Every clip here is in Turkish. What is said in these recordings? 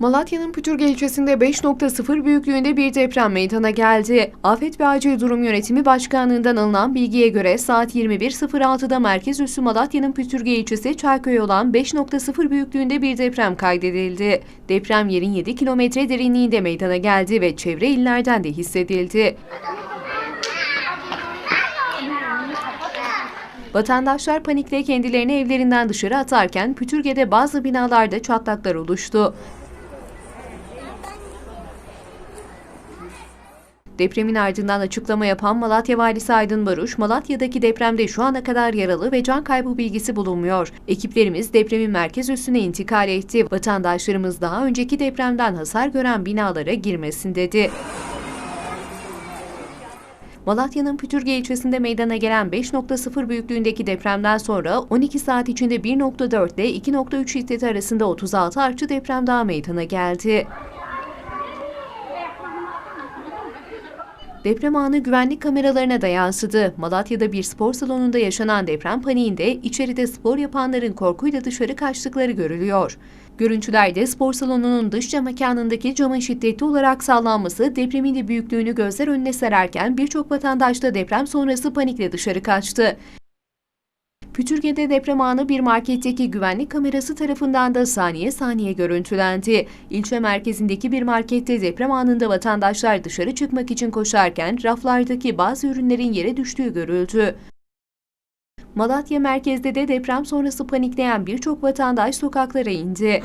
Malatya'nın Pütürge ilçesinde 5.0 büyüklüğünde bir deprem meydana geldi. Afet ve Acil Durum Yönetimi Başkanlığı'ndan alınan bilgiye göre saat 21.06'da merkez üssü Malatya'nın Pütürge ilçesi Çayköy olan 5.0 büyüklüğünde bir deprem kaydedildi. Deprem yerin 7 kilometre derinliğinde meydana geldi ve çevre illerden de hissedildi. Vatandaşlar panikle kendilerini evlerinden dışarı atarken Pütürge'de bazı binalarda çatlaklar oluştu. Depremin ardından açıklama yapan Malatya Valisi Aydın Baruş, Malatya'daki depremde şu ana kadar yaralı ve can kaybı bilgisi bulunmuyor. Ekiplerimiz depremin merkez üssüne intikal etti. Vatandaşlarımız daha önceki depremden hasar gören binalara girmesin dedi. Malatya'nın Pütürge ilçesinde meydana gelen 5.0 büyüklüğündeki depremden sonra 12 saat içinde 1.4 ile 2.3 şiddeti arasında 36 artçı deprem daha meydana geldi. Deprem anı güvenlik kameralarına da yansıdı. Malatya'da bir spor salonunda yaşanan deprem paniğinde içeride spor yapanların korkuyla dışarı kaçtıkları görülüyor. Görüntülerde spor salonunun dış cam mekanındaki camın şiddetli olarak sallanması depremin de büyüklüğünü gözler önüne sererken birçok vatandaş da deprem sonrası panikle dışarı kaçtı. Pütürge'de deprem anı bir marketteki güvenlik kamerası tarafından da saniye saniye görüntülendi. İlçe merkezindeki bir markette deprem anında vatandaşlar dışarı çıkmak için koşarken raflardaki bazı ürünlerin yere düştüğü görüldü. Malatya merkezde de deprem sonrası panikleyen birçok vatandaş sokaklara indi.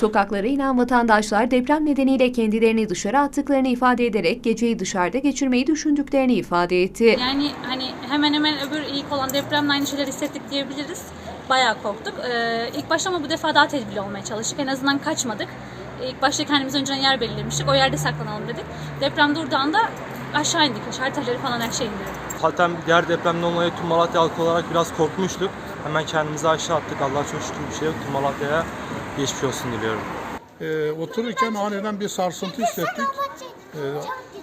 Sokaklara inen vatandaşlar deprem nedeniyle kendilerini dışarı attıklarını ifade ederek geceyi dışarıda geçirmeyi düşündüklerini ifade etti. Yani hani hemen hemen öbür ilk olan depremle aynı şeyler hissettik diyebiliriz. Bayağı korktuk. Ee, ilk başta ama bu defa daha tedbirli olmaya çalıştık. En azından kaçmadık. İlk başta kendimiz önceden yer belirlemiştik. O yerde saklanalım dedik. Deprem durduğu anda aşağı indik. Şartelleri falan her şey indirdik. Zaten diğer depremden dolayı tüm Malatya halkı olarak biraz korkmuştuk. Hemen kendimizi aşağı attık. Allah çok şükür bir şey yok. Tüm Malatya'ya geçmiş olsun diliyorum. Ee, otururken aniden bir sarsıntı hissettik. Ee,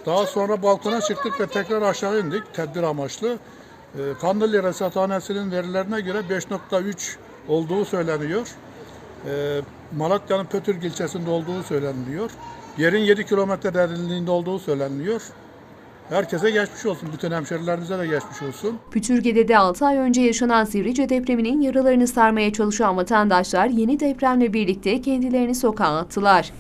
daha sonra balkona çıktık ve tekrar aşağı indik tedbir amaçlı. Ee, Kandilli Resathanesi'nin verilerine göre 5.3 olduğu söyleniyor. Ee, Malatya'nın Pötürg ilçesinde olduğu söyleniliyor. Yerin 7 kilometre derinliğinde olduğu söyleniliyor. Herkese geçmiş olsun. Bütün hemşerilerimize de geçmiş olsun. Pütürge'de de 6 ay önce yaşanan Sivrice depreminin yaralarını sarmaya çalışan vatandaşlar yeni depremle birlikte kendilerini sokağa attılar.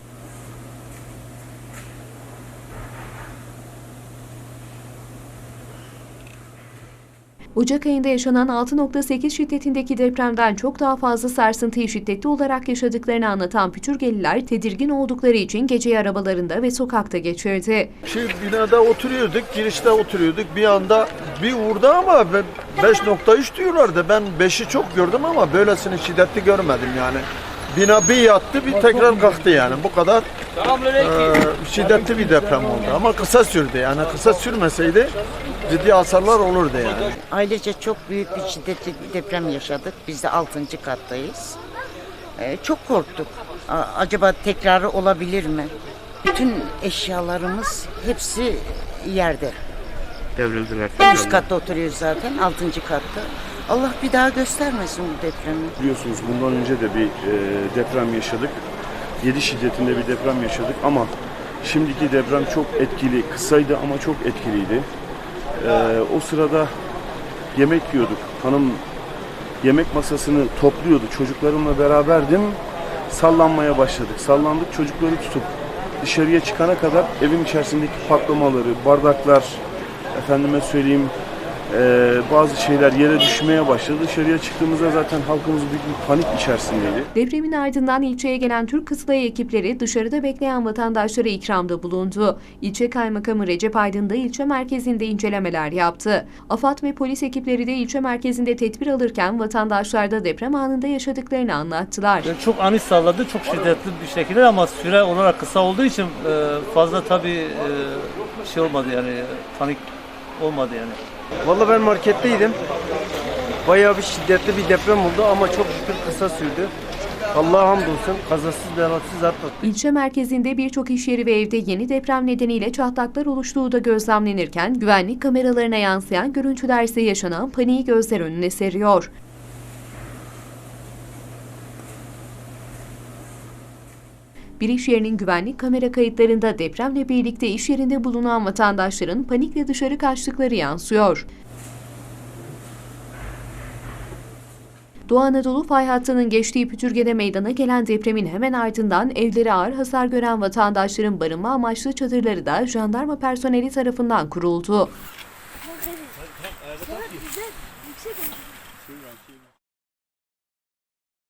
Ocak ayında yaşanan 6.8 şiddetindeki depremden çok daha fazla sarsıntıyı şiddetli olarak yaşadıklarını anlatan Pütürgeliler tedirgin oldukları için geceyi arabalarında ve sokakta geçirdi. Şey binada oturuyorduk, girişte oturuyorduk. Bir anda bir vurdu ama ben 5.3 diyorlardı. Ben 5'i çok gördüm ama böylesini şiddetli görmedim yani. Bina bir yattı, bir tekrar kalktı yani. Bu kadar e, şiddetli bir deprem oldu. Ama kısa sürdü yani. Kısa sürmeseydi ciddi hasarlar olurdu yani. Ailece çok büyük bir şiddetli bir deprem yaşadık. Biz de 6. kattayız. Ee, çok korktuk. A- acaba tekrarı olabilir mi? Bütün eşyalarımız hepsi yerde. Devrildiler. Üst katta oturuyoruz zaten, 6. katta. Allah bir daha göstermesin bu depremi. Biliyorsunuz bundan önce de bir e, deprem yaşadık. 7 şiddetinde bir deprem yaşadık ama şimdiki deprem çok etkili, kısaydı ama çok etkiliydi. E, o sırada yemek yiyorduk. Hanım yemek masasını topluyordu. Çocuklarımla beraberdim. Sallanmaya başladık. Sallandık çocukları tutup dışarıya çıkana kadar evin içerisindeki patlamaları, bardaklar, efendime söyleyeyim e, bazı şeyler yere düşmeye başladı. Dışarıya çıktığımızda zaten halkımız büyük bir panik içerisindeydi. Depremin ardından ilçeye gelen Türk Kızılayı ekipleri dışarıda bekleyen vatandaşlara ikramda bulundu. İlçe Kaymakamı Recep Aydın da ilçe merkezinde incelemeler yaptı. AFAD ve polis ekipleri de ilçe merkezinde tedbir alırken vatandaşlar da deprem anında yaşadıklarını anlattılar. Yani çok ani salladı, çok şiddetli bir şekilde ama süre olarak kısa olduğu için e, fazla tabii e, şey olmadı yani panik olmadı yani. Vallahi ben marketteydim. Bayağı bir şiddetli bir deprem oldu ama çok şükür kısa sürdü. Allah'a hamdolsun kazasız belasız atlattık. İlçe merkezinde birçok iş yeri ve evde yeni deprem nedeniyle çatlaklar oluştuğu da gözlemlenirken güvenlik kameralarına yansıyan görüntüler ise yaşanan paniği gözler önüne seriyor. Bir iş yerinin güvenlik kamera kayıtlarında depremle birlikte iş yerinde bulunan vatandaşların panikle dışarı kaçtıkları yansıyor. Doğu Anadolu fay hattının geçtiği Pütürge'de meydana gelen depremin hemen ardından evleri ağır hasar gören vatandaşların barınma amaçlı çadırları da jandarma personeli tarafından kuruldu.